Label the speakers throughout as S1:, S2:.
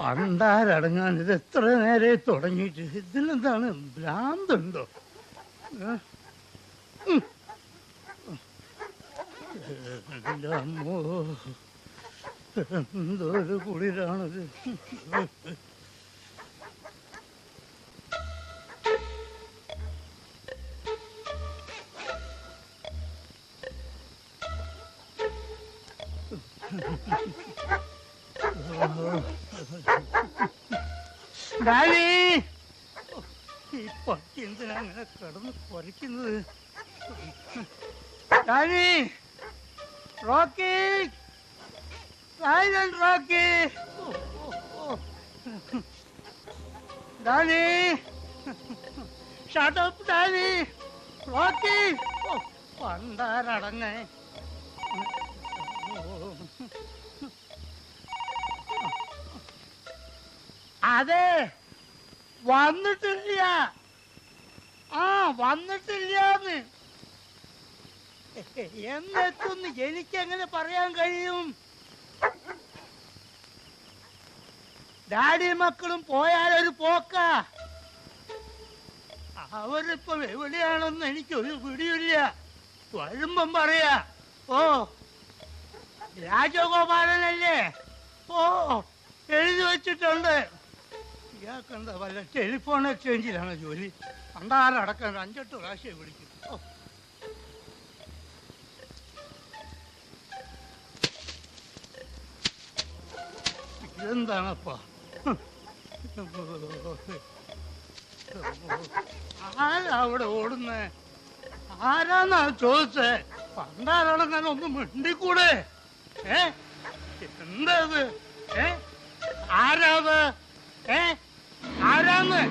S1: പണ്ടാരടങ്ങാൻ ഇത് എത്ര നേരെ തുടങ്ങിയിട്ട്? ഇതിലെന്താണ് ഭ്രാന്തുണ്ടോ? എന്തൊരു കുളിരാണത്. ഡാഡി ഈ പട്ടി എന്തിനാ അങ്ങനെ കിടന്ന് കുറയ്ക്കുന്നത് Danny Rocky. Silent Rocky. Daddy shut up Danny Rocky. പണ്ടാരടങ്ങേ. അതെ. വന്നിട്ടില്ല. ആ വന്നിട്ടില്ലാന്ന്. എന്നെത്തുന്ന് എനിക്കെങ്ങനെ പറയാൻ കഴിയും? ഡാഡി മക്കളും പോയാലൊരു പോക്ക. അവരിപ്പം എവിടെയാണെന്ന് എനിക്കൊരു പിടിയില്ല. വരുമ്പം പറയാ. ഓ രാജഗോപാലനല്ലേ? ഓ എഴുതി വെച്ചിട്ടുണ്ട്. ഇയാൾക്കെന്താ വല്ല ടെലിഫോൺ എക്സ്ചേഞ്ചിലാണ് ജോലി? പണ്ടാരടക്കം അഞ്ചെട്ട് പ്രാവശ്യം വിളിക്കും. ഓ. ഇതെന്താണപ്പാ? ആരാ അവിടെ ഓടുന്നേ? ആരാന്നാ ചോദിച്ചേ? പണ്ടാരടങ്ങാൻ ഒന്ന് മിണ്ടിക്കൂടെ? ഏ? എന്താ ഇത്? ഏ? ആരാത് ഏ? ആരാന്ന്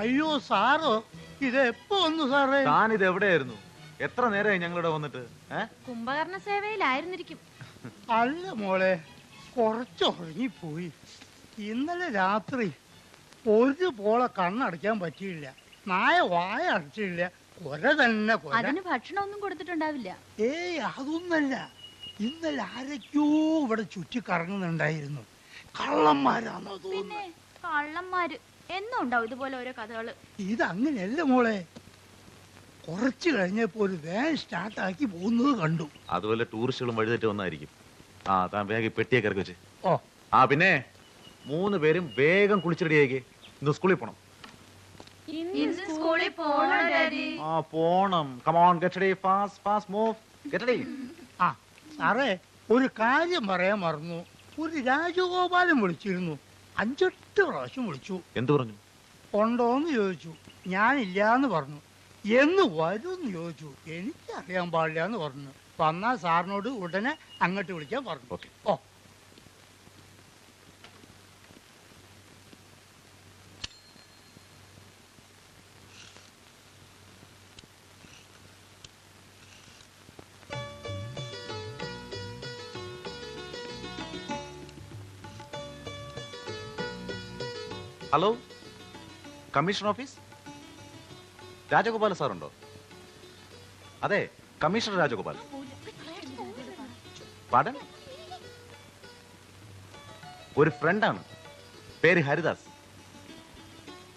S2: അയ്യോ
S1: സാറോ ഇത് എപ്പോ വന്നു സാറേ?
S3: താൻ ഇത് എവിടെയായിരുന്നു? എത്ര നേരമായി ഞങ്ങളിവിടെ വന്നിട്ട്? ഏ?
S2: കുംഭകർണ സേവയിലായിരുന്നിരിക്കും.
S1: അല്ല മോളെ കുറച്ച് ഉറങ്ങിപ്പോയി. ഇന്നലെ രാത്രി ഒരു പോളെ കണ്ണടയ്ക്കാൻ പറ്റിയില്ല. നായ വായ അടച്ചില്ല. കൊര തന്നെ
S2: അതിന് ഭക്ഷണമൊന്നും കൊടുത്തിട്ടുണ്ടാവില്ല.
S1: ഏയ് അതൊന്നല്ല. ഇന്നലെ ആരൊക്കെയോ ഇവിടെ ചുറ്റി കറങ്ങുന്നുണ്ടായിരുന്നു കള്ളന്മാരാണോ തോന്നുന്നു
S2: കള്ളന്മാര്. എന്നും ഉണ്ടാവും ഇതുപോലെ ഓരോ കഥകൾ.
S1: ഇതങ്ങനെയല്ല മോളെ? കുറച്ച് കഴിഞ്ഞപ്പോ ഒരു സ്റ്റാർട്ട് ആക്കി പോകുന്നത് കണ്ടു.
S3: അതുപോലെ ടൂറിസ്റ്റുകളും വഴിതെറ്റി വന്നായിരിക്കും. ആ താൻ വേഗം പെട്ടിയൊക്കെ ഇറക്കി വെച്ച്.
S1: ഓ.
S3: ആ പിന്നെ മൂന്ന് പേരും വേഗം കുളിച്ചിടിയേക്ക് ഇന്ന് സ്കൂളിൽ പോണം.
S2: ഇന്ന് സ്കൂളിൽ പോണം
S3: ആ പോണം. Come on get ready fast fast move get ready
S1: ആ സാറേ ഒരു കാര്യം പറയാൻ മറന്നു. ഒരു രാജഗോപാലൻ വിളിച്ചിരുന്നു. അഞ്ചെട്ട് പ്രാവശ്യം വിളിച്ചു.
S3: എന്തു പറഞ്ഞു?
S1: ഉണ്ടോന്ന് ചോദിച്ചു. ഞാനില്ലാന്ന് പറഞ്ഞു. എന്ന് വരുമെന്ന് ചോദിച്ചു. എനിക്കറിയാൻ പാടില്ല എന്ന് പറഞ്ഞു. വന്നാൽ സാറിനോട് ഉടനെ അങ്ങോട്ട് വിളിക്കാൻ പറഞ്ഞു.
S3: ഓക്കെ.
S1: ഓ
S3: ഹലോ? Commission office? രാജഗോപാൽ സാറുണ്ടോ? അതെ കമ്മീഷണർ രാജഗോപാൽ. പാടൻ? ഒരു ഫ്രണ്ടാണ്. പേര് ഹരിദാസ്.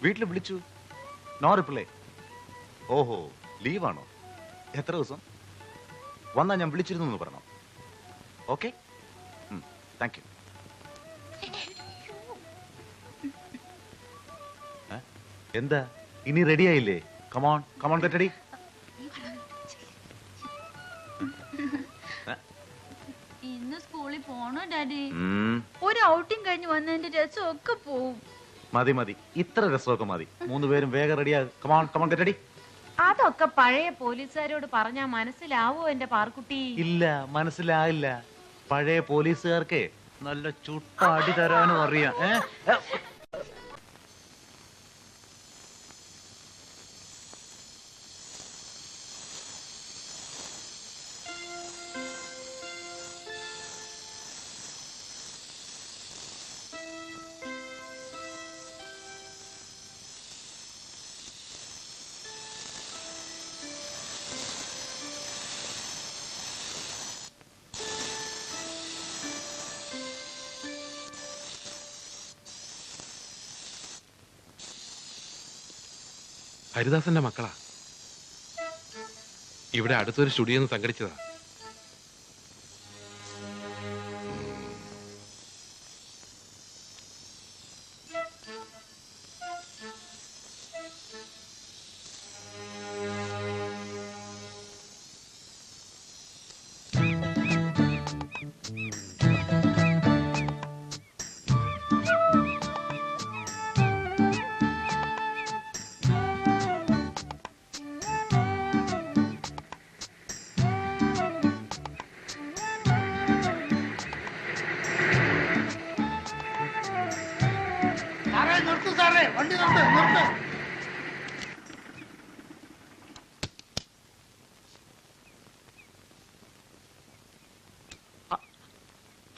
S3: വീട്ടിൽ വിളിച്ചു. No reply. ഓഹോ ലീവാണോ? എത്ര ദിവസം? വന്നാ ഞാൻ വിളിച്ചിരുന്നു എന്ന് പറഞ്ഞു. ഓക്കെ? Thank you. എന്താ? ഇനി റെഡി ആയില്ലേ? കമോൺ കമോൺ കെട്ടടി.
S2: ഇന്ന് സ്കൂളിൽ പോണോ ഡാഡി? ഒരു ഔട്ടിംഗ് കഴിഞ്ഞ് വന്നതിന്റെ രസമൊക്കെ പോവും.
S3: മതി മതി. ഇത്ര രസമൊക്കെ മതി. മൂന്ന് പേരും വേഗം റെഡിയാ കമോൺ കമോൺ കെട്ടടി.
S4: അതൊക്കെ പഴയ പോലീസുകാരോട് പറഞ്ഞാ മനസ്സിലാവോ എന്റെ പാർക്കുട്ടി?
S3: ഇല്ല മനസ്സിലായില്ല. പഴയ പോലീസുകാർക്ക് നല്ല ചുട്ട അടി തരാനും അറിയാം. ഏ?
S5: ഹരിദാസന്റെ മക്കളാ. ഇവിടെ അടുത്തൊരു studio സംഘടിച്ചതാ.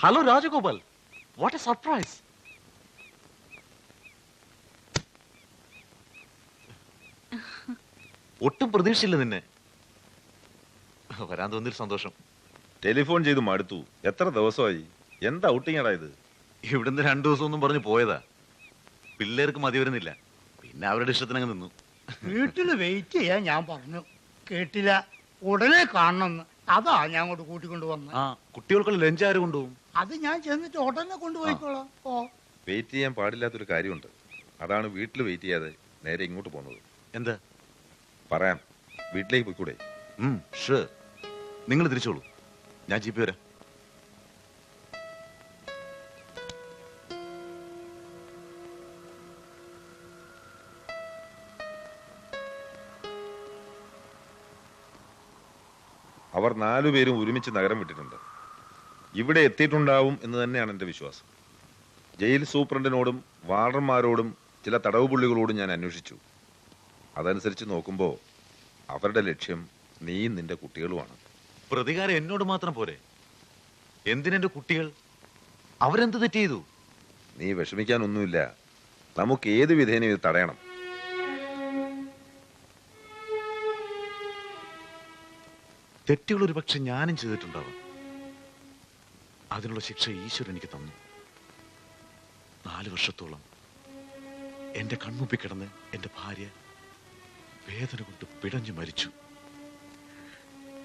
S3: Hello Rajagopal what a surprise ഒട്ടും പ്രതീക്ഷയില്ല നിന്നെ. വരാൻ തോന്നിയൊരു സന്തോഷം.
S6: ടെലിഫോൺ ചെയ്ത് മടുത്തു. എത്ര ദിവസമായി? എന്താ ഔട്ടിങ്ങടാ ഇത്?
S3: ഇവിടുന്ന് രണ്ടു ദിവസം ഒന്നും പറഞ്ഞു പോയതാ. പിള്ളേർക്ക് മതി വരുന്നില്ല. പിന്നെ അവരുടെ ഇഷ്ടത്തിനങ്ങ് നിന്നു.
S1: വീട്ടിൽ വെയിറ്റ് ചെയ്യാൻ ഞാൻ പറഞ്ഞു. കേട്ടില്ല. ഉടനെ കാണണമെന്ന്. അതാ ഞാൻ അങ്ങോട്ട് കൂട്ടിക്കൊണ്ടു വന്നത്
S3: ആ കുട്ടികൾക്കുള്ള ലഞ്ച് ആര് കൊണ്ടുപോകും?
S1: അത് ഞാൻ ചെന്നിട്ട് ഉടനെ കൊണ്ടുപോയിക്കോളാം. ഓ
S6: വെയിറ്റ് ചെയ്യാൻ പാടില്ലാത്തൊരു കാര്യമുണ്ട്. അതാണ് വീട്ടിൽ വെയിറ്റ് ചെയ്യാതെ നേരെ ഇങ്ങോട്ട് പോകുന്നത്.
S3: എന്ത്?
S6: പറയാം. വീട്ടിലേക്ക് പോയിക്കൂടെ?
S3: നിങ്ങൾ തിരിച്ചോളൂ. ഞാൻ ജീപ്പി വരാം.
S6: അവർ നാലുപേരും ഒരുമിച്ച് നഗരം വിട്ടിട്ടുണ്ട്. ഇവിടെ എത്തിയിട്ടുണ്ടാവും എന്ന് തന്നെയാണ് എന്റെ വിശ്വാസം. ജയിൽ സൂപ്രണ്ടിനോടും വാർഡർമാരോടും ചില തടവ് പുള്ളികളോടും ഞാൻ അന്വേഷിച്ചു. അതനുസരിച്ച് നോക്കുമ്പോൾ അവരുടെ ലക്ഷ്യം നീയും നിന്റെ കുട്ടികളുമാണ്.
S3: പ്രതികാരം എന്നോട് മാത്രം പോരെ? എന്തിനെന്റെ കുട്ടികൾ? അവരെന്ത് തെറ്റ് ചെയ്തു?
S6: നീ വിഷമിക്കാനൊന്നുമില്ല. നമുക്ക് ഏത് വിധേനയും ഇത് തടയണം.
S3: തെറ്റുകൾ ഒരു പക്ഷെ ഞാനും ചെയ്തിട്ടുണ്ടാവാം. അതിനുള്ള ശിക്ഷ ഈശ്വരൻ എനിക്ക് തന്നു. നാല് വർഷത്തോളം എന്റെ കൺമുമ്പിൽ കിടന്ന് എന്റെ ഭാര്യ വേദന കൊണ്ട് പിടഞ്ഞു മരിച്ചു.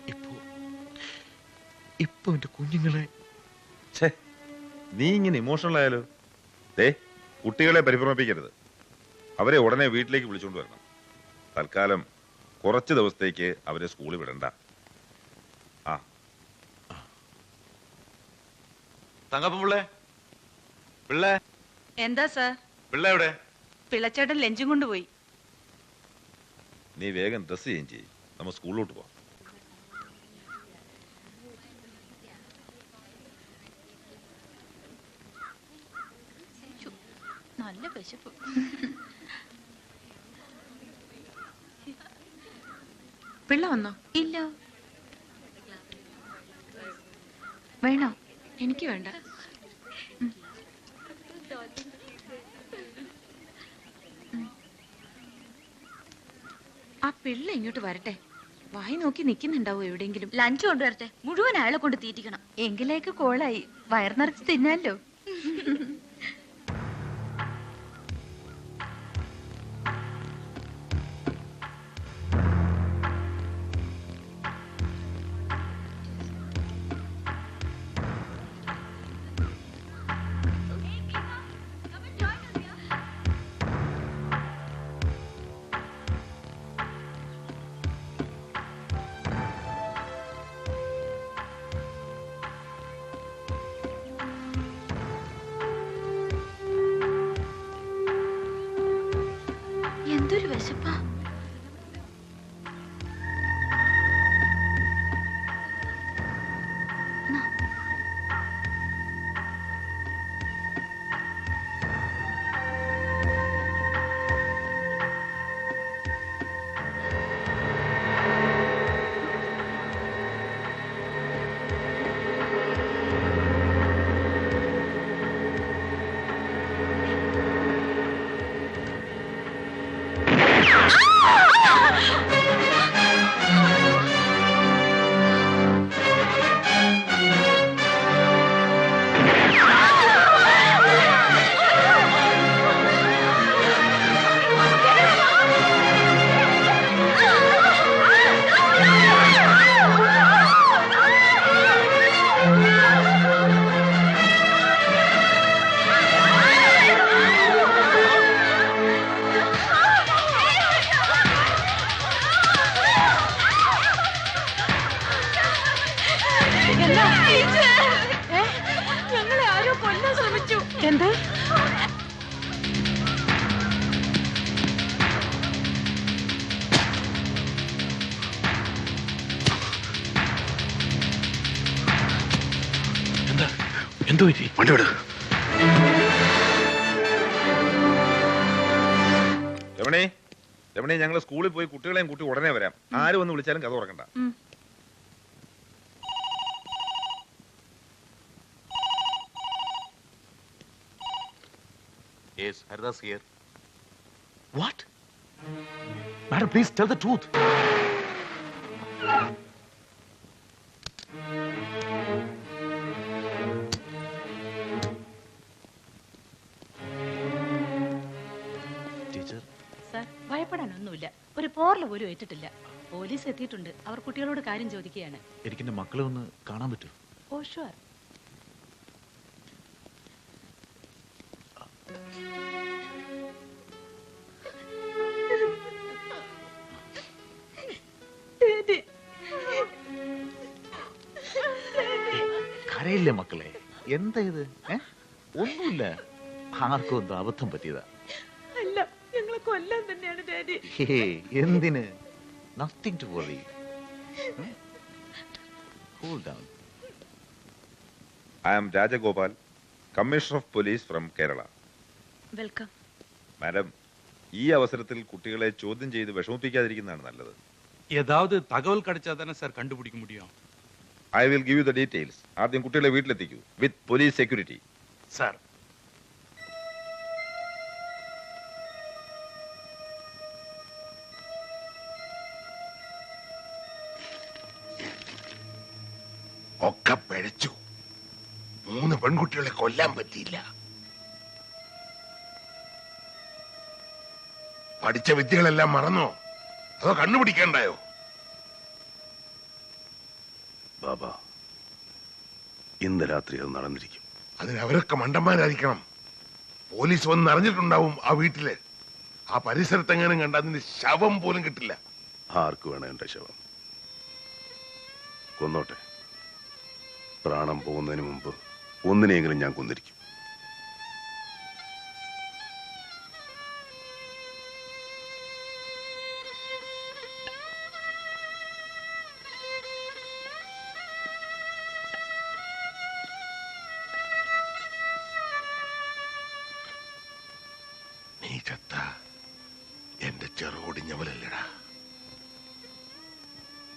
S3: ഇപ്പോ ഇപ്പൊ എന്റെ കുഞ്ഞുങ്ങളെ
S6: നീ ഇങ്ങനെ ഇമോഷണൽ ആയാലോ? ദേ കുട്ടികളെ പരിഭ്രമിപ്പിക്കരുത്. അവരെ ഉടനെ വീട്ടിലേക്ക് വിളിച്ചുകൊണ്ട് വരണം. തൽക്കാലം കുറച്ച് ദിവസത്തേക്ക് അവരെ സ്കൂളിൽ വിടണ്ട.
S3: തങ്കപ്പൻ പിള്ളേ. പിള്ളേ.
S4: എന്താ സാർ?
S3: പിള്ളേ എവിടെ?
S4: പിള്ളച്ചേട്ടൻ ലഞ്ചും കൊണ്ടുപോയി.
S6: നീ വേഗം ഡ്രസ് ചേഞ്ച് നമ്മ നമ്മൾ സ്കൂളിലോട്ട് പോവാം.
S2: നല്ല വിശപ്പ്.
S4: പിള്ള വന്നോ?
S2: ഇല്ല. വേണോ?
S4: എനിക്ക് വേണ്ട. ആ പിള്ള ഇങ്ങോട്ട് വരട്ടെ. വായി നോക്കി നിൽക്കുന്നുണ്ടാവും എവിടെയെങ്കിലും?
S2: ലഞ്ച് കൊണ്ടുവരട്ടെ. മുഴുവൻ അയാളെ കൊണ്ട് തീറ്റിക്കണം. എങ്കിലേക്ക് കോളായി. വയർ നിറച്ച് തിന്നാലോ? എന്തൊരു വിശപ്പാ?
S4: എന്താ?
S5: എന്തോ പറ്റി? വണ്ടി വിട്
S6: രമണി രമണി ഞങ്ങൾ സ്കൂളിൽ പോയി കുട്ടികളെയും കൂട്ടി ഉടനെ വരാം. ആര് വന്ന് വിളിച്ചാലും കഥ തുറക്കണ്ട.
S3: Yes, Haridas here. What? Madam, please tell the truth.
S7: ഒരു പോർല പോലും ഏറ്റിട്ടില്ല. പോലീസ് എത്തിയിട്ടുണ്ട്. അവർ കുട്ടികളോട് കാര്യം ചോദിക്കുകയാണ്.
S3: എനിക്ക് എന്റെ മക്കളെ ഒന്ന് കാണാൻ പറ്റുമോ
S7: ഓ ഷുവർ
S3: കരയില്ലേ മക്കളെ? എന്താ ഇത്? ഏ? ഒന്നുമില്ല. ആർക്കും എന്തോ അബദ്ധം പറ്റിയതാ.
S4: ഞങ്ങളെ കൊല്ലാൻ തന്നെയാണ് ഡാഡി
S3: ഹേ എന്തിന് nothing to worry cool down
S6: I am Rajagopal commissioner of police from Kerala
S2: welcome
S6: madam ഈ അവസരത്തിൽ കുട്ടികളെ ചോദ്യം ചെയ്ത് വിഷമിപ്പിക്കാതിരിക്കുന്നതാണ് നല്ലത്
S8: ஏதாவது தகவல் கிடைச்சா தானே சார் கண்டுபிடிக்க முடியும்
S6: I will give you the details ആദ്യം കുട്ടികളെ വീട്ടിലെത്തിക്കൂ വിത്ത് പോലീസ് സെക്യൂരിറ്റി
S8: சார்
S9: പെൺകുട്ടികളെ കൊല്ലാൻ പറ്റിയില്ല. പഠിച്ച വിദ്യകളെല്ലാം മറന്നോ? അതോ കണ്ണുപിടിക്കണ്ടായോ
S10: ബാബ ഇന്ന് രാത്രി അത് നടന്നിരിക്കും.
S9: അതിന് അവരൊക്കെ മണ്ടന്മാരായിരിക്കണം. പോലീസ് വന്ന് അറിഞ്ഞിട്ടുണ്ടാവും ആ വീട്ടിൽ. ആ പരിസരത്തെങ്ങാനും കണ്ട അതിന്റെ ശവം പോലും കിട്ടില്ല.
S10: ആർക്ക് വേണം എന്റെ ശവം? കൊന്നോട്ടെ. പ്രാണം പോകുന്നതിന് മുമ്പ് ഒന്നിനെയെങ്കിലും ഞാൻ കൊന്നിരിക്കും.
S9: നീ എന്റെ ചെറുകൊടിഞ്ഞവലല്ലടാ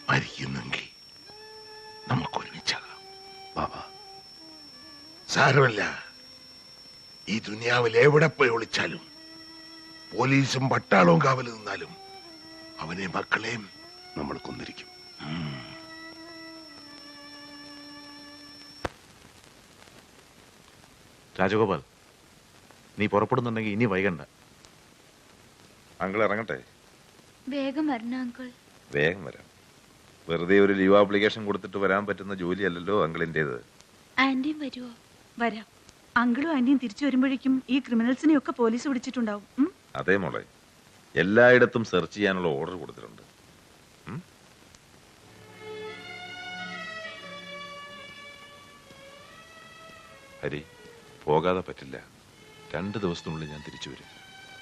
S9: മരിക്കുന്നെങ്കിൽ നമുക്ക് ഒരുമിച്ചാകാം
S10: ബാബ
S9: സാരമല്ല. ഈ ദുനിയാവിൽ എവിടെ പോയി ഒളിച്ചാലും പോലീസും പട്ടാളവും കാവൽ നിന്നാലും അവനെ മക്കളെയും
S10: നമ്മൾ കൊന്നിരിക്കും.
S3: രാജഗോപാൽ നീ പുറപ്പെടുന്നുണ്ടെങ്കിൽ ഇനി വൈകണ്ട.
S6: അങ്കിൾ ഇറങ്ങട്ടെ?
S2: വേഗം വരണ അങ്കിൾ.
S6: വേഗം വരാം. വെറുതെ ഒരു ലീവ് ആപ്ലിക്കേഷൻ കൊടുത്തിട്ട് വരാൻ പറ്റുന്ന ജോലിയല്ലല്ലോ അങ്കിളിന്റെത്.
S2: ആന്റിയും വരുമോ
S7: വരാം. അങ്കിളും അന്യം തിരിച്ചു വരുമ്പോഴേക്കും ഈ ക്രിമിനൽസിനെ ഒക്കെ പോലീസ് പിടിച്ചിട്ടുണ്ടാവും.
S6: അതെ മോളെ. എല്ലായിടത്തും സെർച്ച് ചെയ്യാനുള്ള ഓർഡർ കൊടുത്തിട്ടുണ്ട്.
S3: ഹരി പോകാതെ പറ്റില്ല. രണ്ട് ദിവസത്തിനുള്ളിൽ ഞാൻ തിരിച്ചു വരും.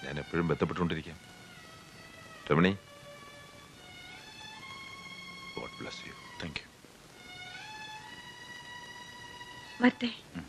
S3: ഞാൻ എപ്പോഴും ബന്ധപ്പെട്ടുകൊണ്ടിരിക്കാം.
S6: Ramani.
S3: God bless you.
S11: Thank you.
S4: വരട്ടെ.